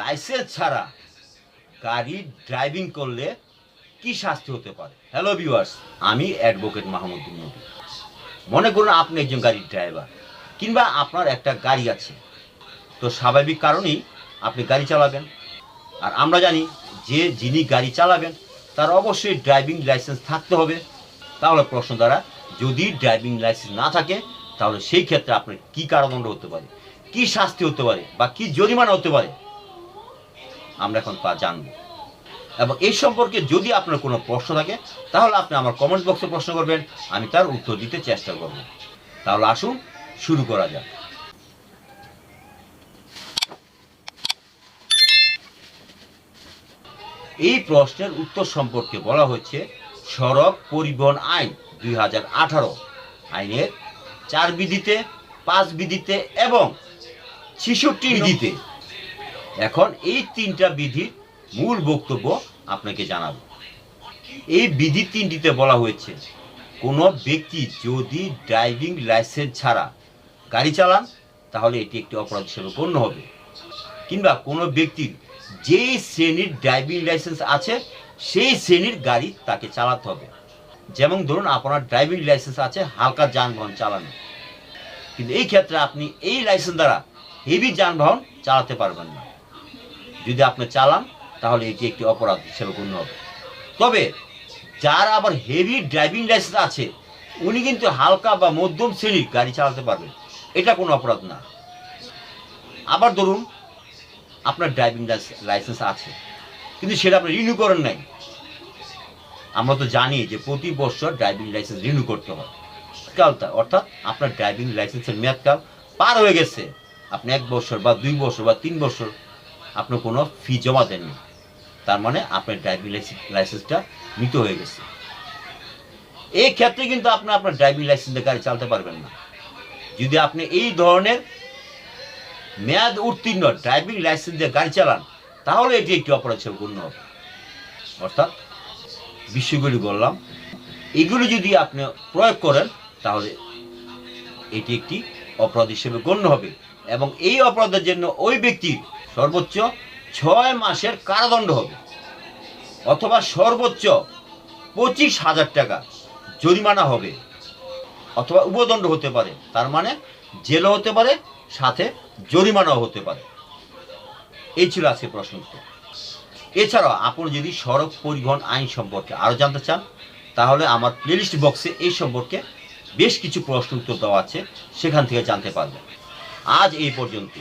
Licence ছাড়া গাড়ি driving করলে কি শাস্তি হতে পারে? হ্যালো ভিউয়ার্স আমি অ্যাডভোকেট মাহমুদুল নবী। মনে করুন আপনি একজন গাড়ির ড্রাইভার কিংবা আপনার একটা গাড়ি আছে। তো স্বাভাবিক কারণেই আপনি গাড়ি চালাবেন। আর আমরা জানি, যে যিনি গাড়ি চালাবেন, তার অবশ্যই ড্রাইভিং লাইসেন্স থাকতে হবে। তাহলে প্রশ্ন দ্বারা, যদি ড্রাইভিং লাইসেন্স না থাকে, তাহলে সেই ক্ষেত্রে আপনার কী কারাদণ্ড হতে পারে? কি শাস্তি হতে পারে? বা কি জরিমানা হতে পারে? আমরা এখন তা জানব। এবং এই সম্পর্কে যদি আপনার কোনো প্রশ্ন থাকে, তাহলে আপনি আমার কমেন্ট বক্সে প্রশ্ন করবেন, আমি তার উত্তর দিতে চেষ্টা করব। তাহলে আসুন, শুরু করা যাক। এই প্রশ্নের উত্তর সম্পর্কে বলা হচ্ছে, সড়ক পরিবহন আইন দুই হাজার আঠারো। আইনের চার বিধিতে, পাঁচ বিধিতে এবং ছেষট্টি বিধিতে। এখন এই তিনটা বিধির মূল বক্তব্য আপনাকে জানাব। এই বিধি তিনটিতে বলা হয়েছে, কোনো ব্যক্তি যদি ড্রাইভিং লাইসেন্স ছাড়া গাড়ি চালান, তাহলে এটি একটি অপরাধ হিসেবে গণ্য হবে। কিংবা কোনো ব্যক্তির যেই শ্রেণির ড্রাইভিং লাইসেন্স আছে, সেই শ্রেণির গাড়ি তাকে চালাতে হবে। যেমন ধরুন, আপনার ড্রাইভিং লাইসেন্স আছে, হালকা যানবাহন চালানো। কিন্তু এই ক্ষেত্রে আপনি এই লাইসেন্স দ্বারা হেভি যানবাহন চালাতে পারবেন না। যদি আপনি চালান, তাহলে এটি একটি অপরাধ হিসেবে গণ্য হবে। তবে যার আবার হেভি ড্রাইভিং লাইসেন্স আছে, উনি কিন্তু হালকা বা মধ্যম শ্রেণির গাড়ি চালাতে পারবেন। এটা কোনো অপরাধ না। আবার ধরুন, আপনার ড্রাইভিং লাইসেন্স আছে, কিন্তু সেটা আপনি রিনিউ করেন নাই। আমরা তো জানি যে প্রতি বছর ড্রাইভিং লাইসেন্স রিনিউ করতে হয়। কালটা অর্থাৎ আপনার ড্রাইভিং লাইসেন্সের মেয়াদকাল পার হয়ে গেছে। আপনি এক বছর বা দুই বছর বা তিন বছর আপনার কোনো ফি জমা দেননি। তার মানে আপনার ড্রাইভিং লাইসেন্সটা মৃত হয়ে গেছে। এই ক্ষেত্রে কিন্তু আপনি আপনার ড্রাইভিং লাইসেন্সে গাড়ি চালাতে পারবেন না। যদি আপনি এই ধরনের মেয়াদ উত্তীর্ণ ড্রাইভিং লাইসেন্স দিয়ে গাড়ি চালান, তাহলে এটি একটি অপরাধ হিসেবে গণ্য হবে। অর্থাৎ বিষয়গুলি বললাম, এগুলো যদি আপনি প্রয়োগ করেন, তাহলে এটি একটি অপরাধ হিসেবে গণ্য হবে। এবং এই অপরাধের জন্য ওই ব্যক্তির সর্বোচ্চ ছয় মাসের কারাদণ্ড হবে। অথবা সর্বোচ্চ পঁচিশ হাজার টাকা জরিমানা হবে। অথবা উপদণ্ড হতে পারে। তার মানে জেলও হতে পারে, সাথে জরিমানাও হতে পারে। এই ছিল আজকে প্রশ্ন উত্তর। এছাড়াও আপনি যদি সড়ক পরিবহন আইন সম্পর্কে আরও জানতে চান, তাহলে আমার প্লেলিস্ট বক্সে এই সম্পর্কে বেশ কিছু প্রশ্ন উত্তর দেওয়া আছে, সেখান থেকে জানতে পারবেন। আজ এই পর্যন্তই।